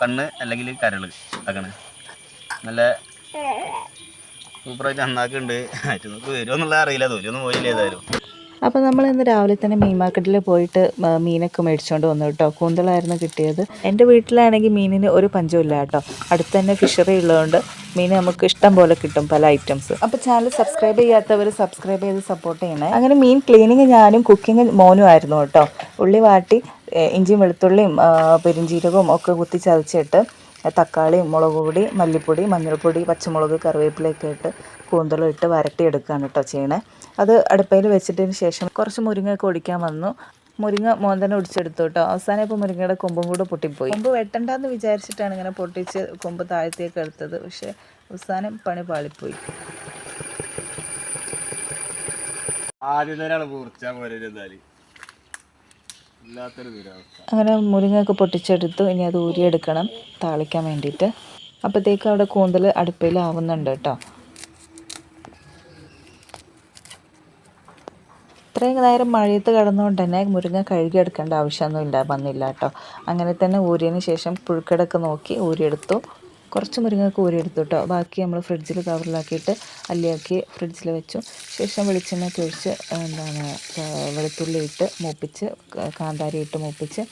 കണ്ണ് അല്ലെങ്കിൽ കരൾ അതാണ് നല്ല സൂപ്പറായിട്ട് നന്നാക്കുന്നുണ്ട്. ആയിട്ട് വരുമോ എന്നുള്ള അറിയില്ല. തോലൊന്നും പോയില്ല ഏതായാലും. അപ്പോൾ നമ്മൾ ഇന്ന് രാവിലെ തന്നെ മീൻ മാർക്കറ്റിൽ പോയിട്ട് മീനൊക്കെ മേടിച്ചുകൊണ്ട് വന്നു കേട്ടോ. കൂന്തളായിരുന്നു കിട്ടിയത്. എന്റെ വീട്ടിലാണെങ്കിൽ മീനിന് ഒരു പഞ്ചമില്ല കേട്ടോ. അടുത്ത് തന്നെ ഫിഷറി ഉള്ളതുകൊണ്ട് മീൻ നമുക്ക് ഇഷ്ടം പോലെ കിട്ടും പല ഐറ്റംസ് അപ്പോൾ ചാനൽ സബ്സ്ക്രൈബ് ചെയ്യാത്തവർ സബ്സ്ക്രൈബ് ചെയ്ത് സപ്പോർട്ട് ചെയ്യണേ. അങ്ങനെ മീൻ ക്ലീനിങ് ഞാനും കുക്കിംഗ് മോനും ആയിരുന്നു കേട്ടോ. ഉള്ളി വാട്ടി ഇഞ്ചിയും വെളുത്തുള്ളിയും ആ, പെരിഞ്ചീരകവും ഒക്കെ കുത്തി ചതച്ചിട്ട് തക്കാളി മുളക് പൊടി മല്ലിപ്പൊടി മഞ്ഞൾപ്പൊടി പച്ചമുളക് കറിവേപ്പിലയൊക്കെ ഇട്ട് കൂന്തളം ഇട്ട് വരട്ടിയെടുക്കുകയാണ് കേട്ടോ ചെയ്യണേ. അത് അടുപ്പയിൽ വെച്ചിട്ടതിന് ശേഷം കുറച്ച് മുരിങ്ങയൊക്കെ ഒടിക്കാൻ വന്നു. മുരിങ്ങ മോൻ തന്നെ ഒടിച്ചെടുത്തു കേട്ടോ. അവസാനം ഇപ്പോൾ മുരിങ്ങയുടെ കൊമ്പും കൂടെ പൊട്ടിപ്പോയി. കൊമ്പ് വെട്ടണ്ടെന്ന് വിചാരിച്ചിട്ടാണ് ഇങ്ങനെ പൊട്ടിച്ച് കൊമ്പ് താഴത്തേക്ക് എടുത്തത്. പക്ഷേ അവസാനം പണി പാളിപ്പോയി. ആദ്യം തന്നെയാണ് പൂർച്ച ദുരവസ്ഥ അങ്ങനെ മുരിങ്ങയൊക്കെ പൊട്ടിച്ചെടുത്ത്. ഇനി അത് ഊരിയെടുക്കണം. താളിക്കാൻ വേണ്ടിയിട്ട്. അപ്പോഴത്തേക്ക് അവിടെ കൂന്തൽ അടുപ്പയിൽ ആവുന്നുണ്ട് കേട്ടോ. ഇത്രയും നേരം മഴയത്ത് കിടന്നുകൊണ്ട് തന്നെ മുരിങ്ങ കഴുകിയെടുക്കേണ്ട ആവശ്യമൊന്നും ഇല്ല വന്നില്ല കേട്ടോ. അങ്ങനെ തന്നെ ഊരിയതിന് ശേഷം പുഴുക്കടൊക്കെ നോക്കി ഊരിയെടുത്തു. കുറച്ച് മുരിങ്ങയൊക്കെ ഊരിയെടുത്തു കേട്ടോ ബാക്കി നമ്മൾ ഫ്രിഡ്ജിൽ കവറിലാക്കിയിട്ട് അല്ലിയാക്കി ഫ്രിഡ്ജിൽ വെച്ചു. ശേഷം വെളിച്ചെണ്ണയൊക്കെ ഒഴിച്ച് എന്താണ് വെളുത്തുള്ളി ഇട്ട് മൂപ്പിച്ച് കാന്താരി ഇട്ട് മൂപ്പിച്ച്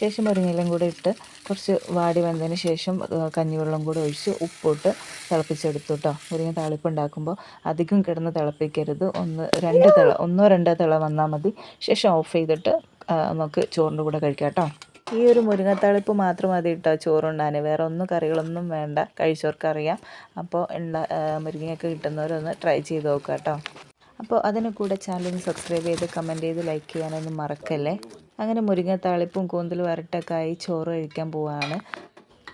ശേഷം മുരിങ്ങയിലും കൂടെ ഇട്ട് കുറച്ച് വാടി വന്നതിന് ശേഷം കഞ്ഞിവെള്ളം കൂടെ ഒഴിച്ച് ഉപ്പിട്ട് തിളപ്പിച്ചെടുത്തു കേട്ടോ മുരിങ്ങ താളിപ്പ് ഉണ്ടാക്കുമ്പോൾ അധികം കിടന്ന് തിളപ്പിക്കരുത്. ഒന്ന് രണ്ട് തിള ഒന്നോ രണ്ടോ തിള വന്നാൽ മതി. ശേഷം ഓഫ് ചെയ്തിട്ട് നമുക്ക് ചോറിന്റെ കൂടെ കഴിക്കാം കേട്ടോ ഈ ഒരു മുരിങ്ങത്താളിപ്പ് മാത്രം മതി കേട്ടോ ചോറുണ്ടാൻ വേറെ ഒന്നും കറികളൊന്നും വേണ്ട. കഴിച്ചവർക്ക് അറിയാം അപ്പോൾ ഉള്ള മുരിങ്ങയൊക്കെ കിട്ടുന്നവരൊന്ന് ട്രൈ ചെയ്ത് നോക്കുക കേട്ടോ അപ്പോൾ അതിന് കൂടെ ചാനൽ സബ്സ്ക്രൈബ് ചെയ്ത് കമന്റ് ചെയ്ത് ലൈക്ക് ചെയ്യാനൊന്നും മറക്കല്ലേ? അങ്ങനെ മുരിങ്ങത്താളിപ്പും കൂന്തൽ വരട്ടൊക്കെ ആയി ചോറ് കഴിക്കാൻ പോവാണ്.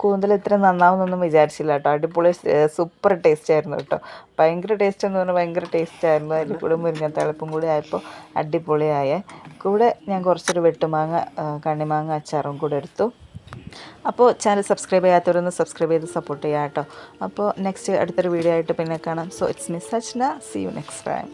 കൂന്തൽ ഇത്ര നന്നാവുന്നൊന്നും വിചാരിച്ചില്ല കേട്ടോ. അടിപൊളി സൂപ്പർ ടേസ്റ്റ് ആയിരുന്നു കേട്ടോ. ഭയങ്കര ടേസ്റ്റ് എന്ന് പറഞ്ഞാൽ ഭയങ്കര ടേസ്റ്റ് ആയിരുന്നു. അതിൽ കൂടെ തിളപ്പും കൂടി ആയപ്പോൾ അടിപൊളിയായ. കൂടെ ഞാൻ കുറച്ചൊരു വെട്ടുമാങ്ങ കണ്ണിമാങ്ങ അച്ചാറും കൂടെ എടുത്തു. അപ്പോൾ ചാനൽ സബ്സ്ക്രൈബ് ചെയ്യാത്തവരൊന്ന് സബ്സ്ക്രൈബ് ചെയ്ത് സപ്പോർട്ട് ചെയ്യാം കേട്ടോ. അപ്പോൾ നെക്സ്റ്റ് അടുത്തൊരു വീഡിയോ ആയിട്ട് പിന്നെ കാണാം. So it's miss Sajna see you next time